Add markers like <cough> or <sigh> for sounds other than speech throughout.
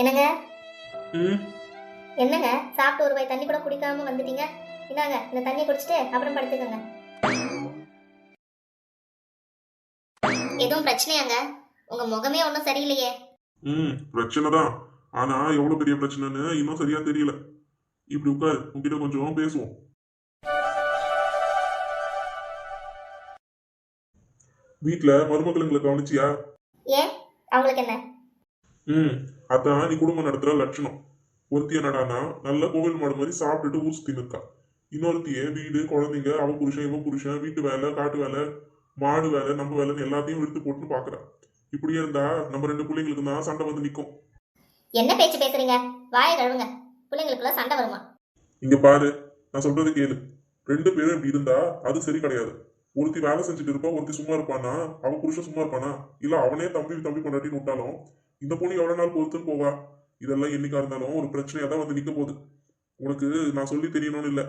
என்னங்க? ம்? என்னங்க? சாப்பிட்டு ஒரு வாய் தண்ணி கூட குடிக்காம வந்துட்டீங்க? இந்தாங்க இந்த தண்ணியை குடிச்சிட்டு அப்புறம் படுத்துக்கங்க. எதுவும் பிரச்சனையாங்க? உங்க முகமே ஒன்றும் சரியில்லையே. ம் பிரச்சனை தான். ஆனா எவ்வளவு பெரிய பிரச்சனைன்னு இன்னும் சரியா தெரியல. இப்படி உட்காரு உன்கிட்ட கொஞ்சம் பேசுவோம். வீட்ல மருமக்களுங்களை கவனிச்சியா? ஏன்? அவங்களுக்கு என்ன? ம் அதான் நீ குடும்பம் நடத்துற லட்சணம். ஒருத்தி என்னடானா நல்ல கோவில் மாடு மாதிரி சாப்பிட்டுட்டு ஊர் சுத்தி நிற்கா இன்னொருத்திய வீடு குழந்தைங்க அவ புருஷன் இவன் புருஷன் வீட்டு வேலை காட்டு வேலை மாடு வேலை நம்ம வேலைன்னு எல்லாத்தையும் இழுத்து போட்டுன்னு பாக்குறா. இப்படியே இருந்தா நம்ம ரெண்டு பிள்ளைங்களுக்கு தான் சண்டை வந்து நிக்கும். என்ன பேச்சு பேசுறீங்க? வாயை கழுவுங்க. பிள்ளைங்களுக்குள்ள சண்டை வருமா? இங்க பாரு நான் சொல்றது கேளு. ரெண்டு பேரும் இப்படி இருந்தா அது சரி கிடையாது. ஒருத்தி வேலை செஞ்சுட்டு இருப்பா ஒருத்தி சும்மா இருப்பானா? அவ புருஷன் சும்மா இருப்பானா? இல்ல அவனே தம்பி தம்பி கொண்டாட்டின்னு விட்டாலும் இந்த பொண்ணு எவ்வளவு நாள் பொறுத்துன்னு போவா? இதெல்லாம் என்னைக்கா இருந்தாலும் ஒரு பிரச்சனையா தான் வந்து நிக்க போகுது. உனக்கு நான் சொல்லி தெரியணும்னு இல்ல.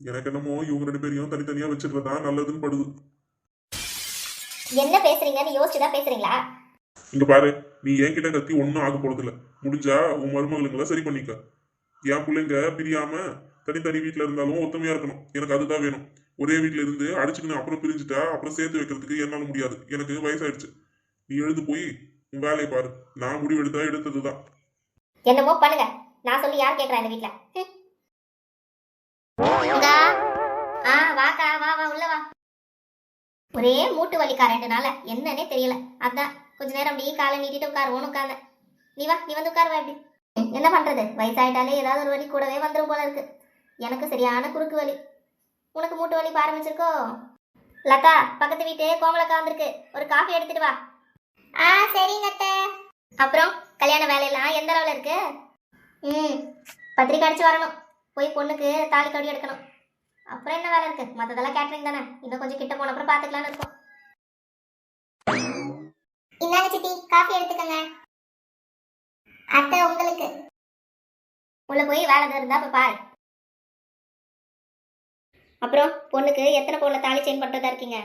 எனக்கு என்னமோ இவங்க ரெண்டு பேரையும் தனித்தனியா வச்சிருந்தா நல்லதுன்னு படுது. என்ன பேசுறீங்கன்னு யோசிச்சு தான் பேசுறீங்களா? இங்க பாரு நீ என்கிட்ட கத்தி ஒன்னும் ஆக போறது இல்ல முடிஞ்சா உன் மருமகளுங்களை சரி பண்ணிக்க. என் பிள்ளைங்க பிரியாம தனித்தனி வீட்ல இருந்தாலும் ஒத்துமையா இருக்கணும். எனக்கு அதுதான் வேணும். ஒரே வீட்ல இருந்து அடிச்சுக்கணும் அப்புறம் பிரிஞ்சுட்டா அப்புறம் சேர்த்து வைக்கிறதுக்கு என்னால முடியாது. எனக்கு வயசாயிடுச்சு. நீ எழுந்து போய் உன் வேலையை பாரு. நான் முடிவு எடுத்தா எடுத்ததுதான். என்னமோ பண்ணுங்க. நான் சொல்லி யார் கேக்குறா இந்த வீட்ல? ஆ வாக்கா வா வா உள்ள வா. ஒரே மூட்டு வலிக்கா ரெண்டு நாள. என்னன்னே தெரியல. அதான். கொஞ்ச நேரம் அப்படியே காலை நீட்டிட்டு உட்காருவோன்னு உட்கார்ந்தேன் நீ வா நீ வந்து உட்காருவா எப்படி என்ன பண்றது? வயசாயிட்டாலே ஏதாவது ஒரு வலி கூடவே வந்துரும் போல இருக்கு. எனக்கு சரியான குறுக்கு வலி. உனக்கு மூட்டு வலி ஆரம்பிச்சிருக்கோ? லதா பக்கத்து வீட்டு கோமலக்கா வந்திருக்கு. ஒரு காஃபி எடுத்துட்டு வா. ஆ சரிங்க அத்தை. அப்புறம் கல்யாண வேலையெல்லாம் எந்த அளவில் இருக்கு? ம் பத்திரிக்கை அடிச்சு வரணும். போய் பொண்ணுக்கு தாலி கடி எடுக்கணும். அப்புறம் என்ன வேலை இருக்கு? மற்றதெல்லாம் கேட்டரிங் தானே. இன்னும் கொஞ்சம் கிட்ட போன அப்புறம் பார்த்துக்கலாம்னு இருக்கோம். இந்தாங்க சித்தி காஃபி எடுத்துக்கங்க. அத்தை உங்களுக்கு. உள்ள போய் வேலை இருந்தா போய் பாரு. அப்புறம் பொண்ணுக்கு எத்தனை பவுன்ல தாலி செயின் பண்றதா இருக்கீங்க?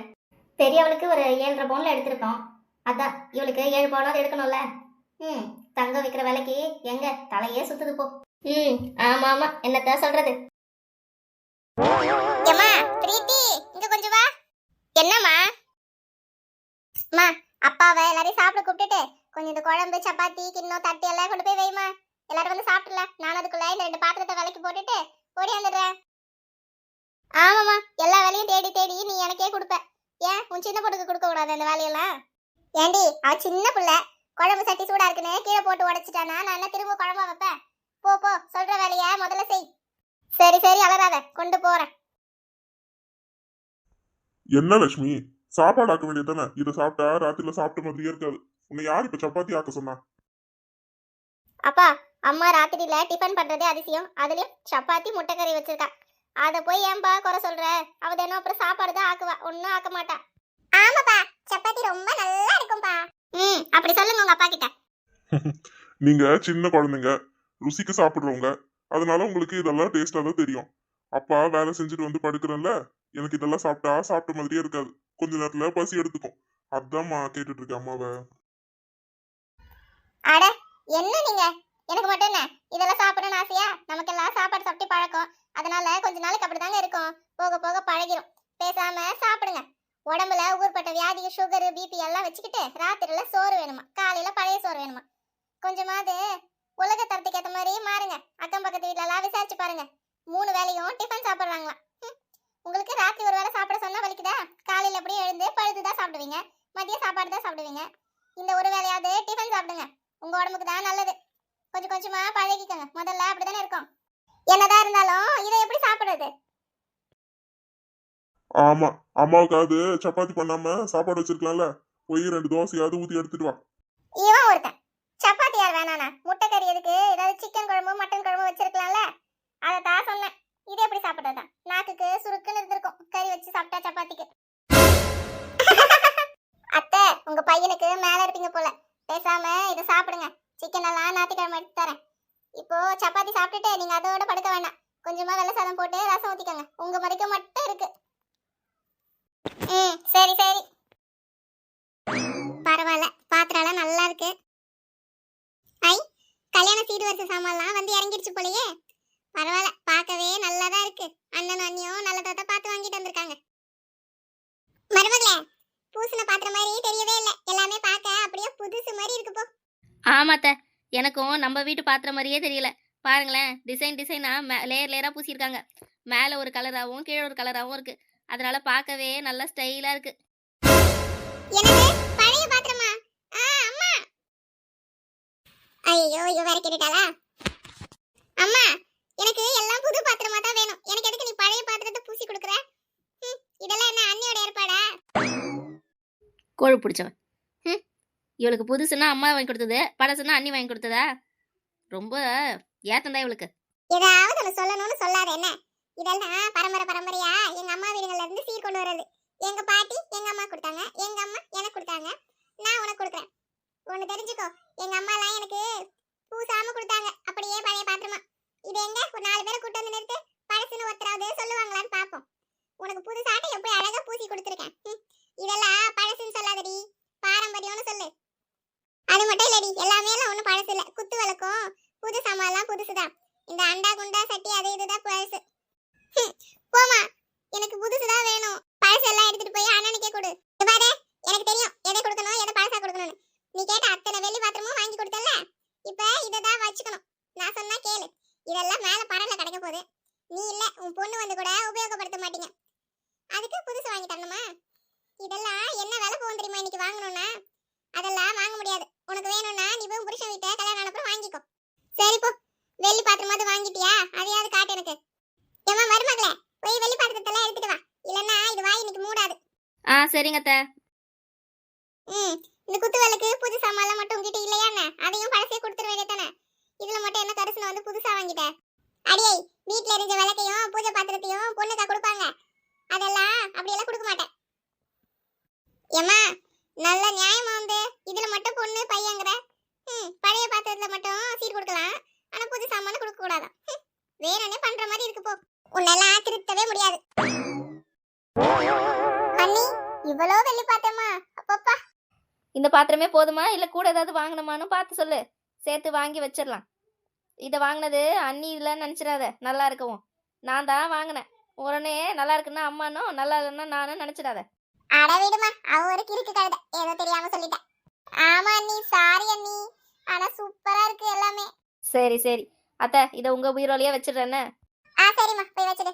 பெரியவளுக்கு ஒரு ஏழரை பவுன்ல எடுத்திருக்கோம். அதான் இவளுக்கு ஏழு பவுனாவது எடுக்கணும்ல. ம் தங்கம் விற்கிற விலைக்கு எங்க? தலையே சுத்துது போ. ம் ஆமா ஆமா என்னத்த சொல்றது? ஏம்மா பிரீத்தி இங்க கொஞ்சம் வா. என்னம்மா? அம்மா அப்பாவை எல்லாரையும் சாப்பிட கூப்பிட்டுட்டு கொஞ்சம் இந்த குழம்பு சப்பாத்தி கிண்ணம் தட்டு எல்லாம் கொண்டு போய் வைமா எல்லாரும் வந்து சாப்பிடல நான் அதுக்குள்ள இந்த ரெண்டு பாத்திரத்தை விலைக்கு போட்டுட்டு ஓடியாந்துடுறேன் ஆமாம்மா எல்லா வேலையும் தேடி தேடி நீ எனக்கே கொடுப்ப. ஏன் உன் சின்ன பொண்ணுக்கு கொடுக்க கூடாது அந்த வேலையெல்லாம்? ஏண்டி அவ சின்ன புள்ள. குழம்பு சட்டி சூடா இருக்குன்னு கீழே போட்டு உடைச்சிட்டானா நான் என்ன திரும்ப குழம்பா வைப்பேன்? போ போ சொல்ற வேலைய முதல்ல செய். சரி சரி அலறாத கொண்டு போறேன். என்ன லட்சுமி? சாப்பாடு ஆக்க வேண்டியது தானே? இதை சாப்பிட்டா ராத்திரில சாப்பிட்ட மாதிரியே இருக்காது. உன்னை யார் இப்ப சப்பாத்தி ஆக்க சொன்னா? அப்பா அம்மா ராத்திரியில டிஃபன் பண்றதே அதிசயம். அதுலயும் சப்பாத்தி முட்டைக்கறி வச்சிருக்கா. அத போய் ஏன்பா குறை சொல்ற? அவ தினம் அப்புறம் சாப்பாடு தான் ஆக்குவா. ஒன்னும் ஆக்க மாட்டா. ஆமாப்பா. சப்பாத்தி ரொம்ப நல்லா இருக்கும்பா. ம் அப்படி சொல்லுங்க உங்க அப்பா கிட்ட. <laughs> நீங்க சின்ன குழந்தைங்க ருசிக்கு சாப்பிடுறவங்க அதனால உங்களுக்கு இதெல்லாம் டேஸ்டா தான் தெரியும். அப்பா வேலை செஞ்சுட்டு வந்து படுக்கிறேன்ல எனக்கு இதெல்லாம் சாப்பிட்டா சாப்பிட்ட மாதிரியே இருக்காது. கொஞ்ச நேரத்துல பசி எடுத்துக்கும். அதான்மா கேட்டுட்டு இருக்கேன் அம்மாவை. அட என்ன நீங்க? எனக்கு மட்டும் என்ன? இதெல்லாம் சாப்பிடணும்னு ஆசையா? நமக்கெல்லாம் சாப்பாடு சாப்பிட்டு பழக்கம். அதனால கொஞ்ச நாளைக்கு அப்படிதாங்க இருக்கும். போக போக பழகிரும். பேசாம சாப்பிடுங்க. உடம்புல ஊர்பட்ட வியாதி சுகரு பிபி எல்லாம் வச்சுக்கிட்டு ராத்திரில சோறு வேணுமா? காலையில பழைய சோறு வேணுமா? கொஞ்சமாவது உலக தரத்துக்கு ஏத்த மாதிரி மாறுங்க. அக்கம் பக்கத்து வீட்ல எல்லாம் விசாரிச்சு பாருங்க. மூணு வேளையும் டிஃபன் சாப்பிடுறாங்களாம். உங்களுக்கு ராத்திரி ஒரு வேளை சாப்பிட சொன்னா வலிக்குதா? காலையில எப்படியும் எழுந்து பழுதுதான் சாப்பிடுவீங்க? மதிய சாப்பாடு தான் சாப்பிடுவீங்க? இந்த ஒரு வேலையாவது டிஃபன் சாப்பிடுங்க. உங்க உடம்புக்கு தான் நல்லது. கொஞ்சம் கொஞ்சமா பழகிக்கோங்க. முதல்ல அப்படிதானே இருக்கும். என்னதான் இருந்தாலும் இதை எப்படி சாப்பிடுறது? ஆமா அம்மாவுக்காவது சப்பாத்தி பண்ணாம சாப்பாடு வச்சிருக்கலாம்ல. போய் ரெண்டு தோசையாவது ஊத்தி எடுத்துட்டு வா. இவன் ஒருத்தன். சப்பாத்தி யார் வேணானா? முட்டை கறி எதுக்கு? ஏதாவது சிக்கன் குழம்பு மட்டன் குழம்பு வச்சிருக்கலாம்ல. அதை தான் சொன்னேன். இது எப்படி சாப்பிடுறதா? நாக்குக்கு சுருக்குன்னு இருந்திருக்கும். கறி வச்சு சாப்பிட்டா சப்பாத்திக்கு. <laughs> அத்தை உங்க பையனுக்கு மேல இருப்பீங்க போல. பேசாம இதை சாப்பிடுங்க. சிக்கன் எல்லாம் ஞாயிற்றுக்கிழமை எடுத்து தரேன். இப்போ சப்பாத்தி சாப்பிட்டுட்டு நீங்க அதோட படுக்க வேண்டாம் கொஞ்சமா வெள்ளை சாதம் போட்டு ரசம் ஊத்திக்கோங்க. உங்க மதிக்க மட்டும் இருக்கு. ம் சரி சரி. பரவாயில்ல. பாத்திரம் நல்லா இருக்கு. ஐ கல்யாண பலசரக்கு சாமான்லாம் வந்து இறங்கிடுச்சு போலயே. பரவாயில்ல பார்க்கவே நல்லாதான் இருக்கு. அண்ணனும் அண்ணியும் நல்லதா தான் பார்த்து வாங்கிட்டு வந்திருக்காங்க. மருமகளே பூசின பாத்திரம் மாதிரி தெரியவே இல்லை. எல்லாமே பார்க்க அப்படியே புதுசு மாதிரி இருக்கு போ. ஆமாத்த எனக்கும் நம்ம வீட்டு பாத்திரம் மாதிரியே தெரியல. பாருங்களேன் டிசைன் டிசைனா லேயர் லேயரா பூசியிருக்காங்க. மேலே ஒரு கலராகவும் கீழே ஒரு கலராகவும் இருக்கு. அதனால பார்க்கவே நல்லா ஸ்டைலா இருக்கு. என்னது? பழைய பாத்திரமா? ஆ அம்மா! ஐயோ இவ வேற கேட்டுட்டாளா? அம்மா எனக்கு எல்லாம் புது பாத்திரமா தான் வேணும். எனக்கு எதுக்கு நீ பழைய பாத்திரத்தை பூசி கொடுக்குற? இதெல்லாம் என்ன அண்ணியோட ஏற்பாடா? கோழு பிடிச்சவன். இவளுக்கு புதுசுன்னா அம்மா வாங்கி கொடுத்தது பழசுன்னா அண்ணி வாங்கி கொடுத்ததா? ரொம்ப ஏத்தந்தா இவளுக்கு. ஏதாவது சொல்லணும்னு சொல்லாத என்ன? இதெல்லாம் பரம்பரை பரம்பரையா? எங்க அம்மா வீடுகள்ல இருந்து சீர் கொண்டு வர்றது. எங்க பாட்டி எங்க அம்மா கொடுத்தாங்க. எங்க அம்மா எனக்கு கொடுத்தாங்க. நான் உனக்கு கொடுக்குறேன். ஒண்ணு தெரிஞ்சுக்கோ. எங்க அம்மா எல்லாம் எனக்கு பூசாம கொடுத்தாங்க. அப்படியே பழைய பாத்திரமா. இது எங்க? ஒரு நாலு பேரை கூட்டு வந்து நிறுத்து பழசுன்னு ஒருத்தராவது சொல்லுவாங்களான்னு பாப்போம் உனக்கு புதுசாட்டை எப்படி அழகா பூசி கொடுத்துருக்கேன். இதெல்லாம் பழசுன்னு சொல்லாதடி. பாரம்பரியம்னு சொல்லு. அது மட்டும் இல்லடி. எல்லாமே எல்லாம் ஒன்றும் பழசு இல்லை. குத்து விளக்கும். புது சாமான்லாம் புதுசுதான். இந்த அண்டா குண்டா சட்டி அது இதுதான் பழசு. போமா எனக்கு புதுசுதான் வேணும். பழசு எல்லாம் எடுத்துட்டு போய் அண்ணனுக்கே கொடு. பாரு எனக்கு தெரியும் எதை கொடுக்கணும் எதை பழசா கொடுக்கணும்னு. நீ கேட்ட அத்தனை வெள்ளி பாத்திரமும் வாங்கி கொடுத்தல இப்ப இததான் வச்சுக்கணும். நான் சொன்னா கேளு. இதெல்லாம் மேல பரல கிடைக்க போகுது. நீ இல்ல உன் பொண்ணு வந்து கூட உபயோகப்படுத்த மாட்டீங்க. அதுக்கு புதுசு வாங்கி தரணுமா? இதெல்லாம் என்ன விலை போகும் தெரியுமா இன்னைக்கு வாங்கணும்னா? அதெல்லாம் வாங்க முடியாது. உனக்கு வேணும்னா நீ போய் புருஷன் வீட்டை கல்யாணம் ஆனப்புறம் வாங்கிக்கோ சரி போ வெள்ளி பாத்திரமாவது வாங்கிட்டியா அதையாவது காட்டு எனக்கு ஏமா மருமகளே போய் வெள்ளி பாத்திரத்தெல்லாம் எடுத்துட்டு வா இல்லன்னா இது வாய் இன்னைக்கு மூடாது ஆ ம் இந்த குத்து விளக்கு புது சாமான்லாம் மட்டும் உங்ககிட்ட இல்லையாண்ணே அதையும் பழசே கொடுத்துட வேண்டியதானே இதுல மட்டும் என்ன கரிசனை வந்து புதுசா வாங்கிட்ட? வீட்ல விளக்கையும் பூஜை பாத்திரத்தையும் பொண்ணுக்கா கொடுப்பாங்க. அதெல்லாம் அப்படியெல்லாம் கொடுக்க மாட்டேன். ஏமா நல்ல நியாயமா வந்து இதுல மட்டும் பொண்ணு பையங்கிற? ம் பழைய பாத்திரத்துல மட்டும் சீர் கொடுக்கலாம். ஆனா புது சாமான கொடுக்க கூடாதான் வேணும்னே பண்ற மாதிரி இருக்கு போ. உன்னெல்லாம் பாத்திரமே போதுமா? இல்ல கூட ஏதாவது வாங்கணுமான்னு பார்த்து சொல்லு. சேர்த்து வாங்கி வச்சிடலாம். இதை வாங்கினது அண்ணி இல்லைன்னு நினச்சிடாத. நல்லா இருக்கவும். நான் தான் வாங்கினேன். உடனே நல்லா இருக்குன்னா அம்மானும் நல்லா இல்லைன்னா நானும் நினச்சிடாத. அட விடுமா. அவ ஒரு கிறுக்கு கழுத. ஏதோ தெரியாம சொல்லிட்டேன். ஆமா அண்ணி. சாரி அண்ணி. ஆனா சூப்பரா இருக்கு எல்லாமே. சரி சரி. அத்தை இதை உங்கள் பீரோலையே வச்சிடுறேன்னு. ஆ சரிம்மா. போய் வச்சிடு.